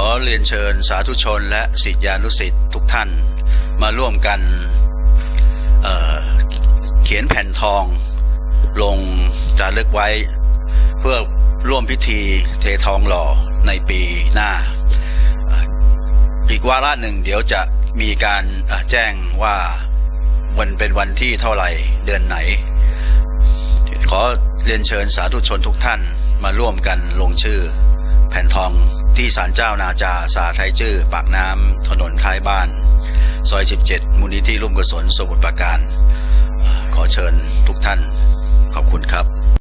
ขอเรียนเชิญสาธุชนและศิษยานุศิษย์ทุกท่าน มาร่วมกันเเขียนแผ่นทอง ลงจารึกไว้ เพื่อร่วมพิธีเททองหล่อในปีหน้า อีกวาระหนึ่งเดี๋ยวจะมีการแจ้งว่าวันเป็นวันที่เท่าไหร่เดือนไหน ขอเรียนเชิญสาธุชนทุกท่านมาร่วมกันลงชื่อแผ่นทอง ที่ศาลเจ้านาจาสาไทยจื้อปากน้ำถนนท้ายบ้าน ซอย 17 มูลนิธิร่วมกุศลสมุทรปราการ ขอเชิญทุกท่าน ขอบคุณครับ